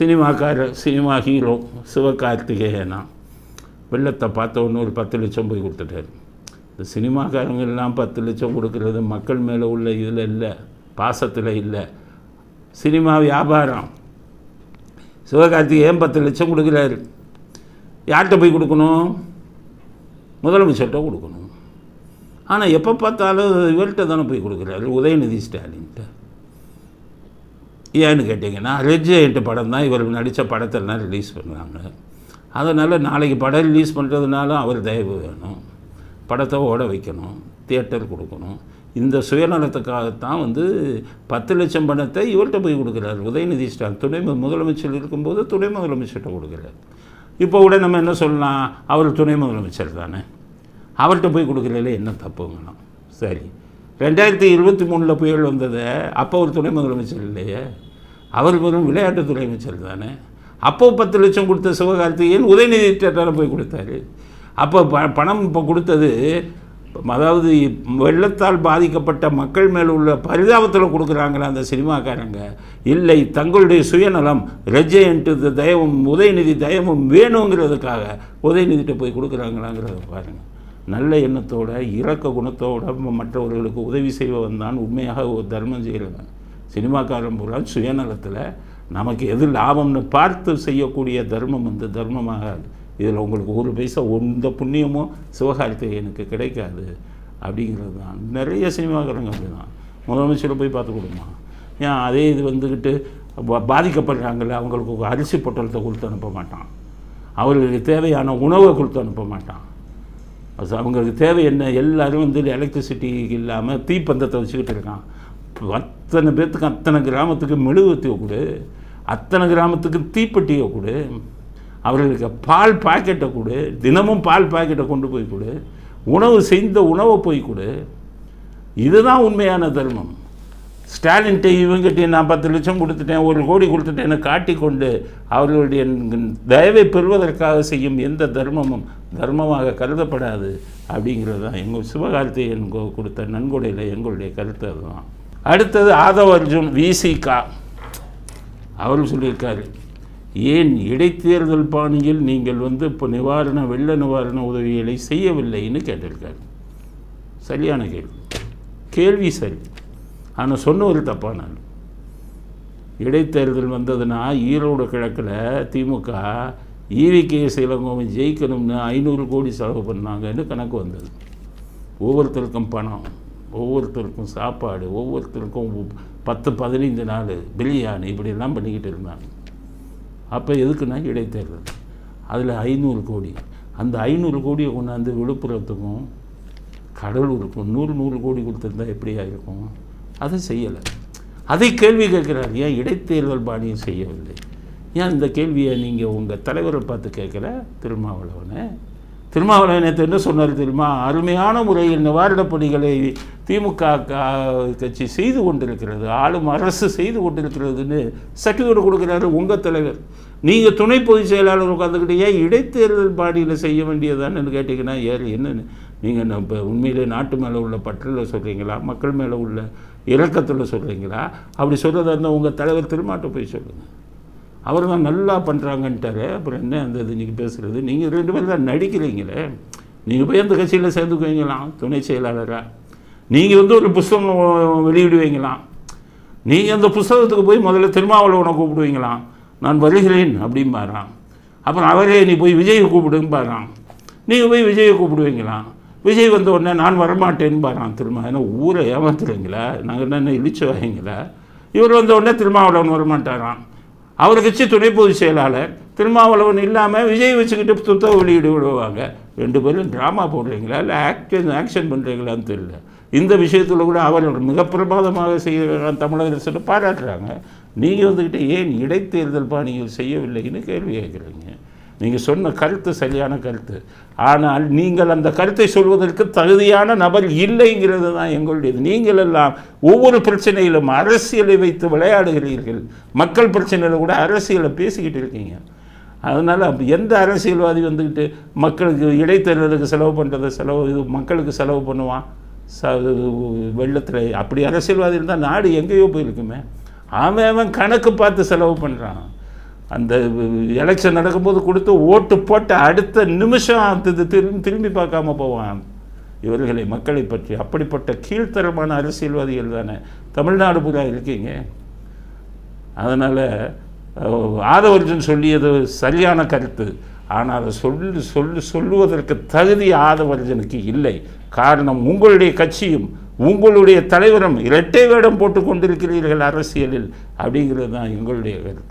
சினிமாக்காரர் cinema hero சிவகார்த்திகேயனா? வெள்ளத்தை பார்த்த ஒரு பத்து லட்சம் போய் கொடுத்துட்டாரு. இந்த சினிமாக்காரங்க எல்லாம் பத்து லட்சம் கொடுக்கறது மக்கள் மேலே உள்ள இதில் இல்லை பாசத்தில் இல்லை. சினிமா வியாபாரம். சிவகார்த்திகேயன் பத்து லட்சம் கொடுக்குறாரு? யார்கிட்ட போய் கொடுக்கணும்? முதலமைச்சர்கிட்ட கொடுக்கணும். ஆனால் எப்போ பார்த்தாலும் இவர்கிட்ட தானே போய் கொடுக்குறாரு உதயநிதி ஸ்டாலின்கிட்ட. ஏன்னு கேட்டிங்கன்னா ரெஜெண்ட் படம் தான் இவர் நடித்த படத்தெல்லாம் ரிலீஸ் பண்ணுறாங்க அதனால் நாளைக்கு படம் ரிலீஸ் பண்ணுறதுனால அவர் தயவு வேணும். படத்தை ஓட வைக்கணும் தியேட்டர் கொடுக்கணும். இந்த சுயநலத்துக்காகத்தான் வந்து பத்து லட்சம் பணத்தை இவர்கிட்ட போய் கொடுக்குறாரு. உதயநிதி ஸ்டாலின் துணை முதலமைச்சர் இருக்கும்போது துணை முதலமைச்சர்கிட்ட கொடுக்குறாரு. இப்போ கூட நம்ம என்ன சொல்லலாம்? அவர் துணை முதலமைச்சர் தானே. அவர்கிட்ட போய் கொடுக்குறதுல என்ன தப்புங்களாம் சரி. ரெண்டாயிரத்தி இருபத்தி மூணில் புயல் வந்ததை அப்போ ஒரு துணை முதலமைச்சர் இல்லையே. அவர் வெறும் விளையாட்டுத்துறை அமைச்சர் தானே. அப்போ பத்து லட்சம் கொடுத்த சிவகார்த்திகேயன் உதயநிதி திட்டத்தால் போய் கொடுத்தாரு. அப்போ ப பணம் இப்போ கொடுத்தது அதாவது வெள்ளத்தால் பாதிக்கப்பட்ட மக்கள் மேல் உள்ள பரிதாபத்தில் கொடுக்குறாங்களே அந்த சினிமாக்காரங்க. இல்லை தங்களுடைய சுயநலம் ரெஜென்ட்டு தயவும் உதயநிதி தயவும் வேணுங்கிறதுக்காக உதயநிதிட்ட போய் கொடுக்குறாங்களாங்கிறத பாருங்கள் நல்ல எண்ணத்தோட இரக்க குணத்தோட மற்றவர்களுக்கு உதவி செய்வன் தான் உண்மையாக ஒரு தர்மம் செய்கிறவன். சினிமாக்காரன் பூரா சுயநலத்தில் நமக்கு எது லாபம்னு பார்த்து செய்யக்கூடிய தர்மம் வந்து தர்மமாகாது இதில் உங்களுக்கு ஒரு பைசா எந்த புண்ணியமும் சிவகார்த்திகேயனுக்கு கிடைக்காது அப்படிங்கிறது தான். நிறைய சினிமாக்காரங்க அப்படி தான் முதலமைச்சரை போய் பார்த்து கொடுமா. ஏன் அதே இது வந்துக்கிட்டு பாதிக்கப்படுறாங்கல்ல அவங்களுக்கு அரிசி பொட்டலத்தை கொடுத்து அனுப்ப மாட்டான். அவர்களுக்கு தேவையான உணவை கொடுத்து அனுப்ப மாட்டான். அவங்களுக்கு தேவை என்ன? எல்லாரும் வந்து எலக்ட்ரிசிட்டி இல்லாமல் தீப்பந்தத்தை வச்சுக்கிட்டு இருக்கான். அத்தனை பேர்த்துக்கு அத்தனை கிராமத்துக்கு மெழுகுவத்தியை கொடு. அத்தனை கிராமத்துக்கு தீப்பெட்டியை கொடு. அவர்களுக்கு பால் பாக்கெட்டை கொடு. தினமும் பால் பாக்கெட்டை கொண்டு போய் கொடு. உணவு செய்த உணவை போய் கொடு. இதுதான் உண்மையான தர்மம். ஸ்டாலின்கிட்ட இவங்ககிட்ட நான் பத்து லட்சம் கொடுத்துட்டேன் ஒரு கோடி கொடுத்துட்டேன்னு காட்டிக்கொண்டு அவர்களுடைய தயவை பெறுவதற்காக செய்யும் எந்த தர்மமும் தர்மமாக கருதப்படாது அப்படிங்கிறது தான். எங்கள் சிவகார்த்திகேயன் கொடுத்த நன்கொடையில் எங்களுடைய கருத்து அதுதான். அடுத்தது ஆதவ அர்ஜுன் விசிகா அவர் சொல்லியிருக்காரு ஏன் இடைத்தேர்தல் பாணியில் நீங்கள் வந்து இப்போ நிவாரண வெள்ள நிவாரண உதவிகளை செய்யவில்லைன்னு கேட்டிருக்காரு. சரியான கேள்வி. கேள்வி சரி. ஆனால் சொன்னவர் தப்பான ஆள். இடைத்தேர்தல் வந்ததுன்னா ஈரோடு கிழக்கில் திமுக ஈவிகே இளங்கோவன் ஜெயிக்கணும்னு ஐநூறு கோடி செலவு பண்ணாங்கன்னு கணக்கு வந்தது. ஒவ்வொருத்தருக்கும் பணம் ஒவ்வொருத்தருக்கும் சாப்பாடு ஒவ்வொருத்தருக்கும் பத்து பதினைந்து நாள் பிரியாணி இப்படியெல்லாம் பண்ணிக்கிட்டு இருந்தாங்க. அப்போ எதுக்குன்னா இடைத்தேர்தல். அதில் ஐநூறு கோடி. அந்த ஐநூறு கோடியை கொண்டாந்து விழுப்புரத்துக்கும் கடலூருக்கும் நூறு நூறு கோடி கொடுத்துருந்தா எப்படியா இருக்கும் அதை செய்யலை. அதை கேள்வி கேட்குறாரு. ஏன் இடைத்தேர்தல் பாணியும் செய்யவில்லை? ஏன் இந்த கேள்வியை நீங்கள் உங்கள் தலைவரை பார்த்து கேட்கல? திருமாவளவனை. திருமாவளவன் என்ன சொன்னார் தெரியுமா? அருமையான முறையில் நிவாரணப் பணிகளை திமுக கட்சி செய்து கொண்டிருக்கிறது. ஆளும் அரசு செய்து கொண்டிருக்கிறதுன்னு சர்டிஃபிகேட் கொடுக்குறாரு உங்கள் தலைவர். நீங்கள் துணை பொதுச் செயலாளர் உட்காந்துக்கிட்டே ஏன் இடைத்தேர்தல் பாடியில் செய்ய வேண்டியதான்னு கேட்டிங்கன்னா ஏறு என்னென்னு? நீங்கள் இப்போ உண்மையிலே நாட்டு மேலே உள்ள பற்றில் சொல்கிறீங்களா மக்கள் மேலே உள்ள இறக்கத்தில் சொல்கிறீங்களா அப்படி சொல்கிறதா இருந்தால் உங்கள் தலைவர் திருமாட்ட போய் சொல்லுங்கள் அவர் தான் நல்லா பண்ணுறாங்கன்ட்டாரு அப்புறம் என்ன அந்த இது நீங்கள் பேசுகிறது நீங்கள் ரெண்டு பேரும் தான் நடிக்கிறீங்களே. நீங்கள் போய் அந்த கட்சியில் சேர்ந்துக்குவீங்களாம் துணை செயலாளராக நீங்கள் வந்து ஒரு புஸ்தகம் வெளியிடுவீங்களாம் நீங்கள் அந்த புஸ்தகத்துக்கு போய் முதல்ல திருமாவளவனை கூப்பிடுவீங்களாம் நான் வருகிறேன் அப்படிம்பாராம். அப்புறம் அவரே நீ போய் விஜயை கூப்பிடும்பாராம். நீங்கள் போய் விஜயை கூப்பிடுவீங்களாம் விஜய் வந்த உடனே நான் வரமாட்டேன்னு பாரான் திரும்ப. ஏன்னா ஊரை ஏமாத்துறீங்களா நாங்கள் என்ன இழிச்சு வாங்கிங்களா இவர் வந்த உடனே திருமாவளவன் வரமாட்டாராம். அவர் கட்சி துணை பொதுச் செயலாளர். திருமாவளவன் இல்லாமல் விஜய் வச்சுக்கிட்டு துத்தம் வெளியிடு விடுவாங்க. ரெண்டு பேரும் ட்ராமா போடுறீங்களா? இல்லை ஆக்ஷன் ஆக்ஷன் பண்ணுறீங்களான்னு தெரியல. இந்த விஷயத்தில் கூட அவர் மிக பிரமாதமாக செய்ய தமிழகத்தில் அரசு பாராட்டுறாங்க. நீங்கள் வந்துக்கிட்டு ஏன் இடைத்தேர்தல் பாணியில் செய்யவில்லைன்னு கேள்வி கேட்குறீங்க. நீங்கள் சொன்ன கருத்து சரியான கருத்து. ஆனால் நீங்கள் அந்த கருத்தை சொல்வதற்கு தகுதியான நபர் இல்லைங்கிறது தான் எங்களுடையது. நீங்கள் எல்லாம் ஒவ்வொரு பிரச்சனையிலும் அரசியலை வைத்து விளையாடுகிறீர்கள். மக்கள் பிரச்சனையில் கூட அரசியலை பேசிக்கிட்டு இருக்கீங்க. அதனால் எந்த அரசியல்வாதி வந்துக்கிட்டு மக்களுக்கு இடைத்தேர்தலுக்கு செலவு பண்ணுறதை செலவு இது மக்களுக்கு செலவு பண்ணுவான்? ச வெள்ளத்தில். அப்படி அரசியல்வாதி இருந்தால் நாடு எங்கேயோ போயிருக்குமே. அவன் அவன் கணக்கு பார்த்து செலவு பண்ணுறான் அந்த எலெக்ஷன் நடக்கும்போது கொடுத்து ஓட்டு போட்டு அடுத்த நிமிஷம் அது திரும்பி திரும்பி பார்க்காம போவான். இவர்களை மக்களை பற்றி அப்படிப்பட்ட கீழ்த்தரமான அரசியல்வாதிகள் தானே. தமிழ்நாடு பூரா இருக்கீங்க. அதனால் ஆதவர்ஜன் சொல்லியது சரியான கருத்து. ஆனால் அதை சொல்லு சொல்லு சொல்லுவதற்கு தகுதி ஆதவர்ஜனுக்கு இல்லை. காரணம் உங்களுடைய கட்சியும் உங்களுடைய தலைவரும் இரட்டை வேடம் போட்டு கொண்டிருக்கிறீர்கள் அரசியலில். அப்படிங்கிறது தான் எங்களுடைய கருத்து.